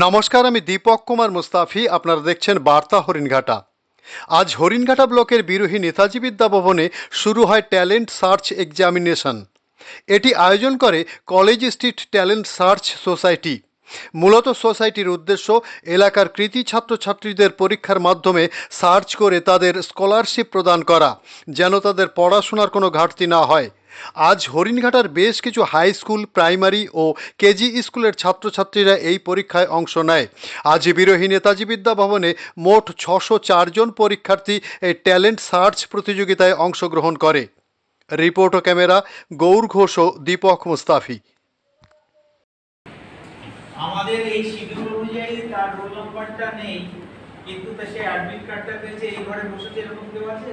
নমস্কার, আমি দীপক কুমার মুস্তাফি, আপনারা দেখছেন বার্তা হরিণঘাটা। আজ হরিণঘাটা ব্লকের বিরোহী নেতাজি বিদ্যা ভবনে শুরু হয় ট্যালেন্ট সার্চ এক্সামিনেশন। এটি আয়োজন করে College Street talent search society. মূলত সোসাইটির উদ্দেশ্য এলাকার কৃতি ছাত্রছাত্রীদের পরীক্ষার মাধ্যমে সার্চ করে তাদের স্কলারশিপ প্রদান করা, যেন তাদের পড়াশোনার কোনো ঘাটতি না হয়। আজ হরিণঘাটার বেশ কিছু হাই স্কুল প্রাইমারি ও কেজি স্কুলের ছাত্রছাত্রীরা এই পরীক্ষায় অংশ নেয়। আজ বিরোহী নেতাজি বিদ্যা ভবনে মোট ছশো চারজন পরীক্ষার্থী এই ট্যালেন্ট সার্চ প্রতিযোগিতায় অংশগ্রহণ করে। রিপোর্ট ক্যামেরা গৌর ঘোষ ও দীপক মুস্তাফি। আমাদের এই শিডিউল অনুযায়ী তার রোল নাম্বারটা নেই, কিন্তু সে অ্যাডমিট কার্ডটা পেয়েছে, এই ঘরে বসেছে এরকম কেউ আছে।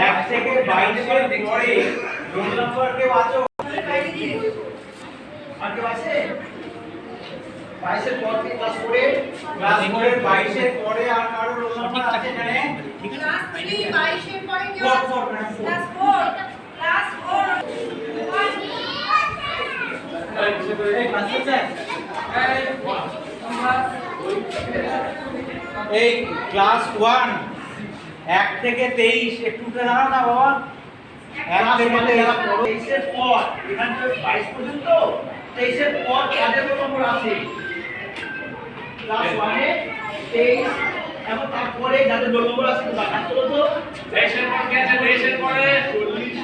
এক থেকে বাইশের পরে রোল নাম্বার কেউ আছো আর কেউ আছে বাইশের পর থেকে ক্লাস করে ক্লাস ফোরের বাইশের পরে আর কারও রোল নাম্বার আছে এখানে ক্লাস থ্রি বাইশের পরে কেউ Four, আছে? four, ma'am, four. Class four class four এই ক্লাস স্যার এই ক্লাস ওয়ান এক থেকে তেইশ একটু উঠে দাঁড়াও না বাবা এক থেকে মানে তেইশ যারা পড়ো, তেইশের পর এখান থেকে বাইশ পর্যন্ত তেইশের পর কাদের নম্বর আছে ক্লাস ওয়ানে তেইশ এবং তারপরে যাদের নম্বর আছে বাকাত করো তো তেইশের পর কে আছে তেইশের পরে চল্লিশ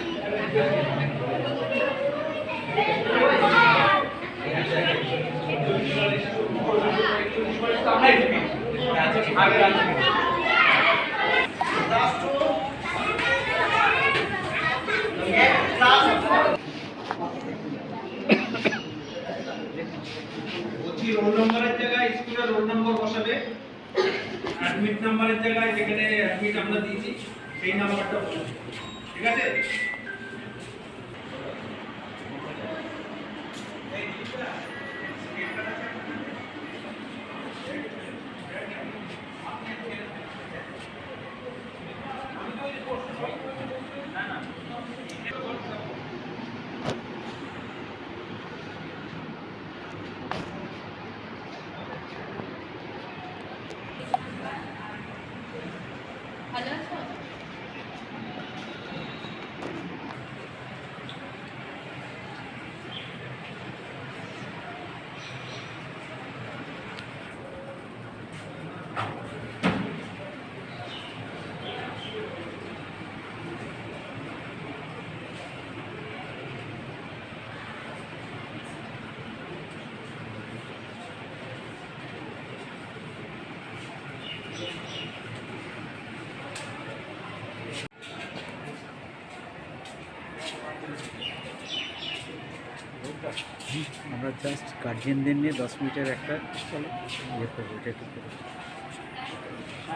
ক্লাস টু ক্লাস বলছি রোল নম্বরের জায়গায় স্কুলে রোল নম্বর বসাবে অ্যাডমিট নাম্বারের জায়গায় যেখানে অ্যাডমিট আমরা দিয়েছি সেই নাম্বারটা বসাবে ঠিক আছে আমরা জাস্ট গার্জিয়ানদের নিয়ে দশ মিনিটের একটা ইয়ে করব এটা একটু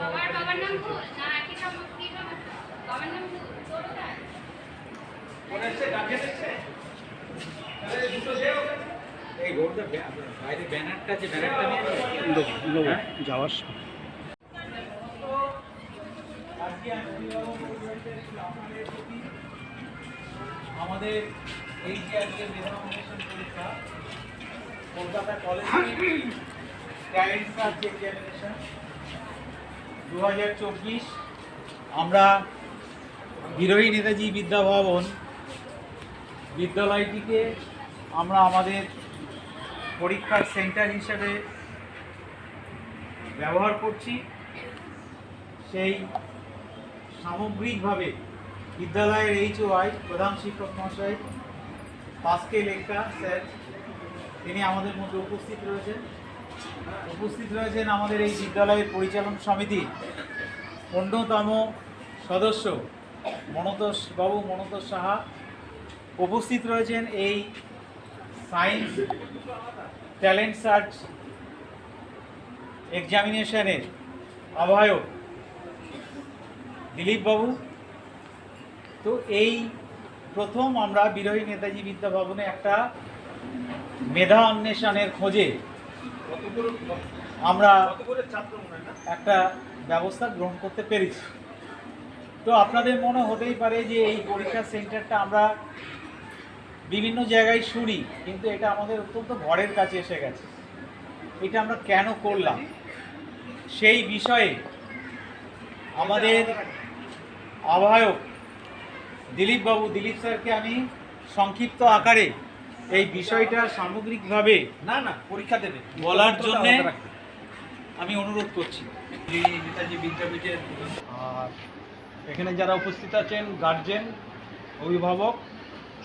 বাবার বাবার নাম ভুল? না একই নাম কি নাম বাবার নাম ভুল? ছোটটা এই রোডটা বাইরে ব্যানারটা যে ব্যানারটা নিয়ে হ্যাঁ? যাওয়ার সময়। আজকে আমাদের এই যে আজকে এক্সামিনেশন পরীক্ষা Kolkata college talent search examination দু হাজার চব্বিশ আমরা বিরোহী নেতাজি বিদ্যা ভবন বিদ্যালয়টিকে আমরা আমাদের পরীক্ষার সেন্টার হিসেবে ব্যবহার করছি। সেই সামগ্রিকভাবে বিদ্যালয়ের এইচওআই প্রধান শিক্ষক মহাশয় পাঁচকে লেখা, স্যার। তিনি আমাদের মধ্যে উপস্থিত রয়েছেন। উপস্থিত রয়েছেন আমাদের এই বিদ্যালয়ের পরিচালন সমিতি অন্যতম সদস্য মনতোষ বাবু, মনতোষ সাহা। উপস্থিত রয়েছেন এই সায়েন্স ট্যালেন্ট সার্চ এক্সামিনেশনের আহ্বায়ক দিলীপ বাবু। তো এই প্রথম আমরা বিরোহী নেতাজি বিদ্যা ভবনে একটা মেধা অন্বেষণের খোঁজে আমরা একটা ব্যবস্থা গ্রহণ করতে পেরেছি। তো আপনাদের মনে হতেই পারে যে এই পরীক্ষা সেন্টারটা আমরা বিভিন্ন জায়গায় শুনি, কিন্তু এটা আমাদের অত্যন্ত ঘরের কাছে এসে গেছে। এটা আমরা কেন করলাম? সেই বিষয়ে আমাদের আহ্বায়ক দিলীপ বাবু দিলীপ স্যারকে আমি সংক্ষিপ্ত আকারে এই বিষয়টা সামগ্রিকভাবে না না পরীক্ষা দেবে। বলার জন্যে আমি অনুরোধ করছি। যিনি নেতাজি বিদ্যাপীঠের আর এখানে যারা উপস্থিত আছেন গার্জেন অভিভাবক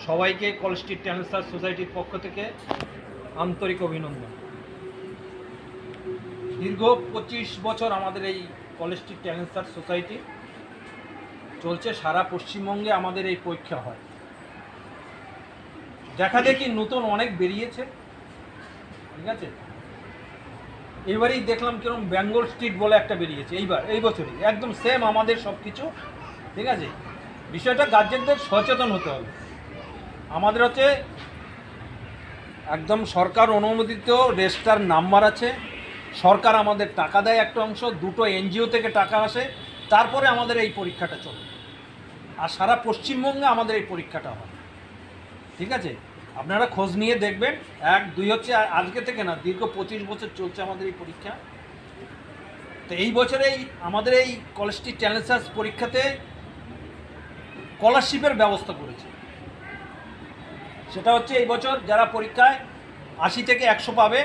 সবাইকে কল স্ট্রিট ট্যান্সার সোসাইটির পক্ষ থেকে আন্তরিক অভিনন্দন। দীর্ঘ পঁচিশ বছর আমাদের এই কলেজ স্ট্রিট ট্যালেন্সার সোসাইটি চলছে, সারা পশ্চিমবঙ্গে আমাদের এই পরীক্ষা হয়। দেখা দেখি নতুন অনেক বেরিয়েছে, ঠিক আছে? এবারেই দেখলাম কীরকম বেঙ্গল স্ট্রিট বলে একটা বেরিয়েছে, এইবার, এই বছরই, একদম সেম আমাদের সব কিছু ঠিক আছে? বিষয়টা গার্জেনদের সচেতন হতে হবে। আমাদের হচ্ছে একদম সরকার অনুমোদিত রেজিস্টার নাম্বার আছে, সরকার আমাদের টাকা দেয় একটা অংশ, দুটো এনজিও থেকে টাকা আসে, তারপরে আমাদের এই পরীক্ষাটা চলে। আর সারা পশ্চিমবঙ্গে আমাদের এই পরীক্ষাটা হয়। ঠিক আছে? আপনারা খোঁজ নিয়ে দেখবেন। এক, দুই হচ্ছে আজকে থেকে না, দীর্ঘ পঁচিশ বছর চলছে আমাদের এই পরীক্ষা। তো এই বছরেই আমাদের এই কলেজটি চ্যালেঞ্জার্স পরীক্ষাতে স্কলারশিপের ব্যবস্থা করেছে। সেটা হচ্ছে এই বছর যারা পরীক্ষায় আশি থেকে একশো পাবে,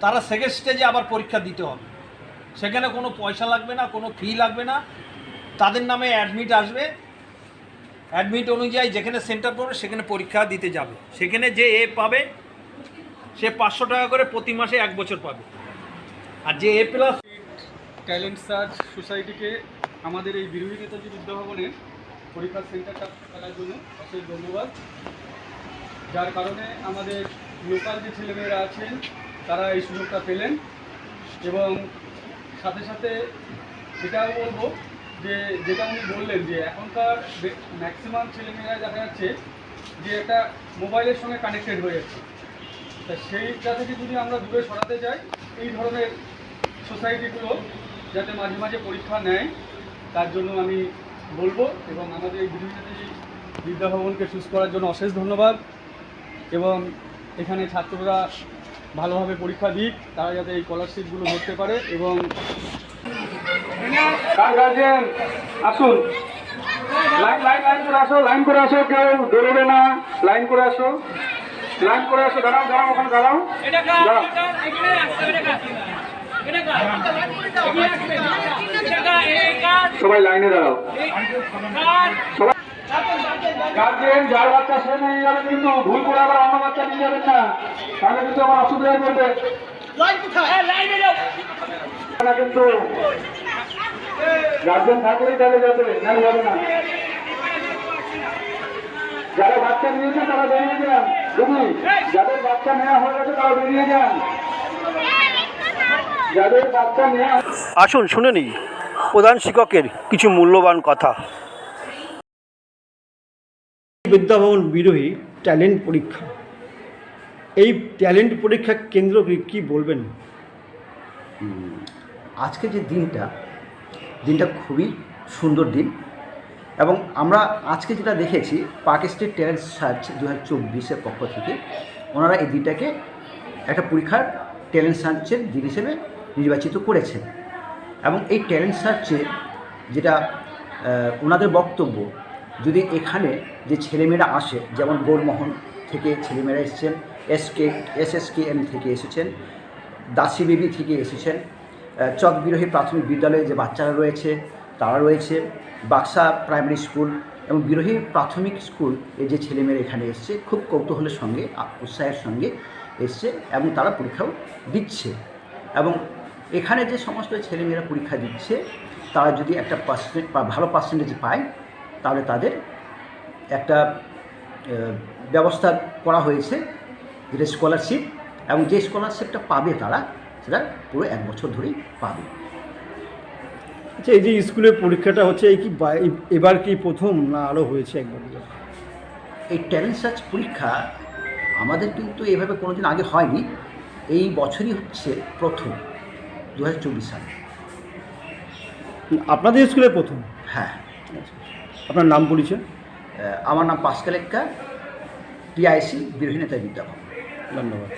তারা সেকেন্ড স্টেজে আবার পরীক্ষা দিতে হবে। সেখানে কোনো পয়সা লাগবে না, কোনো ফি লাগবে না। তাদের নামে অ্যাডমিট আসবে। অ্যাডমিট অনুযায়ী যেখানে সেন্টার পড়বে, সেখানে পরীক্ষা দিতে যাবে। সেখানে যে এ পাবে, সে পাঁচশো টাকা করে প্রতি মাসে এক বছর পাবে। আর যে এ প্লাস ট্যালেন্ট সার্চ সোসাইটিকে আমাদের এই বিরোধী নেতাজি বিদ্যাভবনে পরীক্ষার সেন্টারটা থাকার জন্য অশেষ ধন্যবাদ। যার কারণে আমাদের লোকাল যে ছেলেমেয়েরা আছেন, তারা এই সুযোগটা পেলেন। এবং সাথে সাথে এটাও বলব যে, যেটা উনি বললেন যে, এখনকার ম্যাক্সিমাম ছেলেমেয়েরা দেখা যাচ্ছে যে একটা মোবাইলের সঙ্গে কানেক্টেড হয়ে যাচ্ছে। তা সেইটা থেকে যদি আমরা দূরে সরাতে যাই এই ধরনের সোসাইটিগুলো যাতে মাঝে মাঝে পরীক্ষা নেয়, তার জন্য আমি বলব এবং আমাদের এই বিদ্যাপতি বিদ্যাভবনকে চুজ করার জন্য অশেষ ধন্যবাদ এবং এখানে ছাত্ররা ভালোভাবে পরীক্ষা দিক, তারা যাতে এই স্কলারশিপগুলো ধরতে পারে এবং কার গার্জেন আসুন। লাইন লাইন লাইন করে আসো লাইন করে আসো কেউ দৌড়বে না। লাইন করে আসো। লাইন করে আসো দাঁড়াও দাঁড়াও ওখানে দাঁড়াও। সবাই লাইনে দাঁড়াও। সবাই গার্জেন যার বাচ্চা সে নিয়ে যাবেন কিন্তু ভুল করে আবার অন্য বাচ্চা নিয়ে যাবেন না। তাহলে কিন্তু আমার অসুবিধা করবে কিন্তু গার্জেন থাকলেই তাহলে যাবে নাহলে যাবে না। যারা বাচ্চা নিয়েছে তারা বেরিয়ে যান। দিদি যাদের বাচ্চা নেওয়া হয়ে গেছে তারা বেরিয়ে যান। যাদের বাচ্চা নেওয়া আসুন শুনে নিই। প্রধান শিক্ষকের কিছু মূল্যবান কথা। বিদ্যাভবন বিরোহী ট্যালেন্ট পরীক্ষা। এই ট্যালেন্ট পরীক্ষা কেন্দ্র কি- কি বলবেন? আজকে যে দিনটা দিনটা খুবই সুন্দর দিন। এবং আমরা আজকে যেটা দেখেছি স্ট্রিট ট্যালেন্ট সার্চ দু হাজার চব্বিশের পক্ষ থেকে, ওনারা এই দিনটাকে একটা পরীক্ষার ট্যালেন্ট সার্চের দিন হিসেবে নির্বাচিত করেছেন। এবং এই ট্যালেন্ট সার্চে যেটা ওনাদের বক্তব্য, যদি এখানে যে ছেলেমেয়েরা আসে, যেমন গৌরমোহন থেকে ছেলেমেয়েরা এসেছেন SK S S K M থেকে এসেছেন, দাসী বেবি থেকে এসেছেন চকবিরোহী প্রাথমিক বিদ্যালয়ে যে বাচ্চারা রয়েছে, তারা রয়েছে। বাক্সা প্রাইমারি স্কুল এবং বিরোহী প্রাথমিক স্কুল এই যে ছেলেমেয়েরা এখানে এসছে, খুব কৌতূহলের সঙ্গে উৎসাহের সঙ্গে এসছে এবং তারা পরীক্ষাও দিচ্ছে। এবং এখানে যে সমস্ত ছেলেমেয়েরা পরীক্ষা দিচ্ছে, তারা যদি একটা পার্সেন্ট বা ভালো পার্সেন্টেজ পায়, তাহলে তাদের একটা ব্যবস্থা করা হয়েছে যেটা স্কলারশিপ এবং যে স্কলারশিপটা পাবে তারা সেটা পুরো এক বছর ধরেই পাবে। আচ্ছা এই যে স্কুলের পরীক্ষাটা হচ্ছে এই কি এবার কি প্রথম না আরও হয়েছে একবার? এই ট্যালেন্ট সার্চ পরীক্ষা আমাদের কিন্তু এভাবে কোনোদিন আগে হয়নি। এই বছরই হচ্ছে প্রথম দু হাজার চব্বিশ সালে। আপনাদের স্কুলে প্রথম? হ্যাঁ। আপনার নাম পরিচয় আমার নাম পাসকালেক্কা টিআইসি বিরোহী নেতা বিদ্যাভবন। ধন্যবাদ।